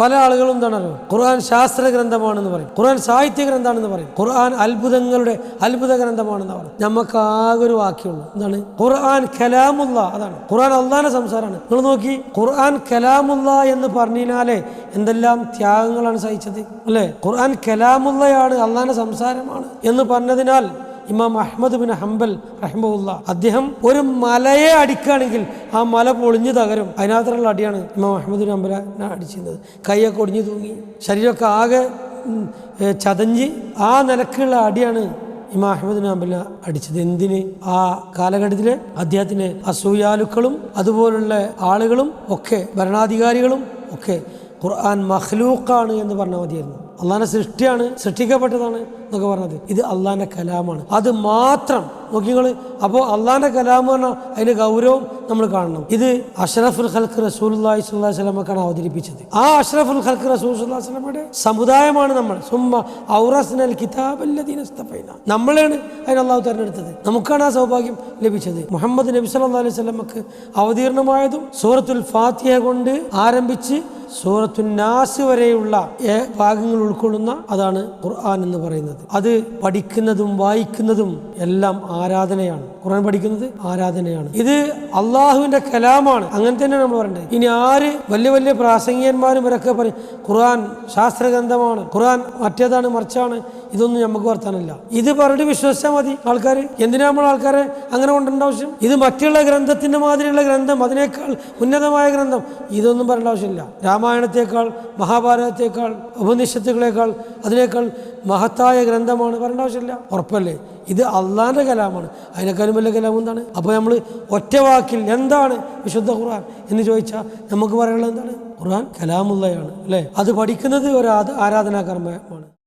പല ആളുകളും എന്താണല്ലോ ഖുർആൻ ശാസ്ത്ര ഗ്രന്ഥമാണെന്ന് പറയും. ഖുർആൻ സാഹിത്യ ഗ്രന്ഥമാണെന്ന് പറയും. ഖുർആൻ അത്ഭുതങ്ങളുടെ അത്ഭുത ഗ്രന്ഥമാണെന്ന് പറയും നമുക്ക് ആകെ ഒരു വാക്യമുള്ളൂ. എന്താണ്? ഖുർആൻ കലാമുള്ള അതാണ്. ഖുർആൻ അള്ളാന്റെ സംസാരമാണ്. നിങ്ങൾ നോക്കി ഖുർആൻ കലാമുള്ള എന്ന് പറഞ്ഞാലേ എന്തെല്ലാം ത്യാഗങ്ങളാണ് സഹിച്ചത്. അല്ലേ? ഖുർആൻ കലാമുള്ളയാണ് അള്ളാന്റെ സംസാരമാണ് എന്ന് പറഞ്ഞതിനാൽ ഇമാം അഹമ്മദ് ബിൻ ഹംബൽ റഹ്മുല്ല അദ്ദേഹം ഒരു മലയെ അടിക്കുകയാണെങ്കിൽ ആ മല പൊളിഞ്ഞു തകരും. അതിനകത്തുള്ള അടിയാണ് ഇമാം അഹമ്മദ് ബിൻ ഹംബൽ അടിച്ചിരുന്നത്. കൈയൊക്കെ ഒടിഞ്ഞു തൂങ്ങി ശരീരമൊക്കെ ആകെ ചതഞ്ഞ് ആ നിലക്കുള്ള അടിയാണ് ഇമാം അഹമ്മദ് ഹംബൽ അടിച്ചത്. എന്തിന്? ആ കാലഘട്ടത്തിലെ അദ്ദേഹത്തിന് അസൂയാലുക്കളും അതുപോലുള്ള ആളുകളും ഒക്കെ ഭരണാധികാരികളും ഒക്കെ ഖുർആൻ മഹ്ലൂക്കാണ് എന്ന് പറഞ്ഞാൽ മതിയായിരുന്നു. അള്ളാഹിന്റെ സൃഷ്ടിയാണ് സൃഷ്ടിക്കപ്പെട്ടതാണ് എന്നൊക്കെ പറഞ്ഞത്. ഇത് അള്ളാഹിന്റെ കലാമാണ്. അത് മാത്രം നോക്കിങ്ങൾ അപ്പോൾ അള്ളാഹിന്റെ കലാം പറഞ്ഞാൽ അതിന്റെ ഗൗരവം നമ്മൾ കാണണം. ഇത് അഷ്റഫുൽ ഖൽക്ക് റസൂൽ സ്വലമക്കാണ് അവതരിപ്പിച്ചത്. ആ അഷ്റഫുൽ ഖൽക്ക് റസൂൽ സ്വല്ലാ സ്വലമയുടെ സമുദായമാണ് നമ്മൾ. സുമ്മ ഔറസ്നൽ നമ്മളാണ് അതിന് അള്ളാഹു തെരഞ്ഞെടുത്തത്. നമുക്കാണ് ആ സൗഭാഗ്യം ലഭിച്ചത്. മുഹമ്മദ് നബി സല്ലാ അലൈഹി സ്വലമക്ക് അവതീർണമായതും സൂറത്തുൽ ഫാത്തിഹ കൊണ്ട് ആരംഭിച്ച് സൂറത്തു നാസ് വരെയുള്ള ഭാഗങ്ങൾ ഉൾക്കൊള്ളുന്ന അതാണ് ഖുർആൻ എന്ന് പറയുന്നത്. അത് പഠിക്കുന്നതും വായിക്കുന്നതും എല്ലാം ആരാധനയാണ്. ഖുർആൻ പഠിക്കുന്നത് ആരാധനയാണ്. ഇത് അള്ളാഹുവിന്റെ കലാമാണ്. അങ്ങനെ തന്നെയാണ് നമ്മൾ പറയേണ്ടത്. ഇനി ആര് വലിയ വലിയ പ്രാസംഗികന്മാരും ഇവരൊക്കെ പറയും ഖുർആൻ ശാസ്ത്രഗ്രന്ഥമാണ്. ഖുർആൻ മറ്റേതാണ് മറിച്ചാണ്. ഇതൊന്നും നമുക്ക് വർത്താനല്ല. ഇത് പറഞ്ഞിട്ട് വിശ്വസിച്ചാൽ മതി ആൾക്കാർ എന്തിനാ നമ്മൾ ആൾക്കാരെ അങ്ങനെ കൊണ്ടുവരേണ്ട ആവശ്യം? ഇത് മറ്റുള്ള ഗ്രന്ഥത്തിന്റെ മാതിരിയുള്ള ഗ്രന്ഥം അതിനേക്കാൾ ഉന്നതമായ ഗ്രന്ഥം. ഇതൊന്നും പറയേണ്ട ആവശ്യമില്ല. രാമായണത്തേക്കാൾ മഹാഭാരതത്തേക്കാൾ ഉപനിഷത്തുകളേക്കാൾ അതിനേക്കാൾ മഹത്തായ ഗ്രന്ഥമാണ്. പറയേണ്ട ആവശ്യമില്ല. ഉറപ്പല്ലേ? ഇത് അള്ളാന്റെ കലാമാണ്. അതിനേക്കാളും വലിയ കലാം എന്താണ്? അപ്പോൾ നമ്മൾ ഒറ്റ വാക്കിൽ എന്താണ് വിശുദ്ധ ഖുർആൻ എന്ന് ചോദിച്ചാൽ നമുക്ക് പറയാനുള്ളത് എന്താണ്? ഖുർആൻ കലാമുള്ളയാണ് അല്ലേ? അത് പഠിക്കുന്നത് ഒരു ആരാധനാ കർമ്മമാണ്.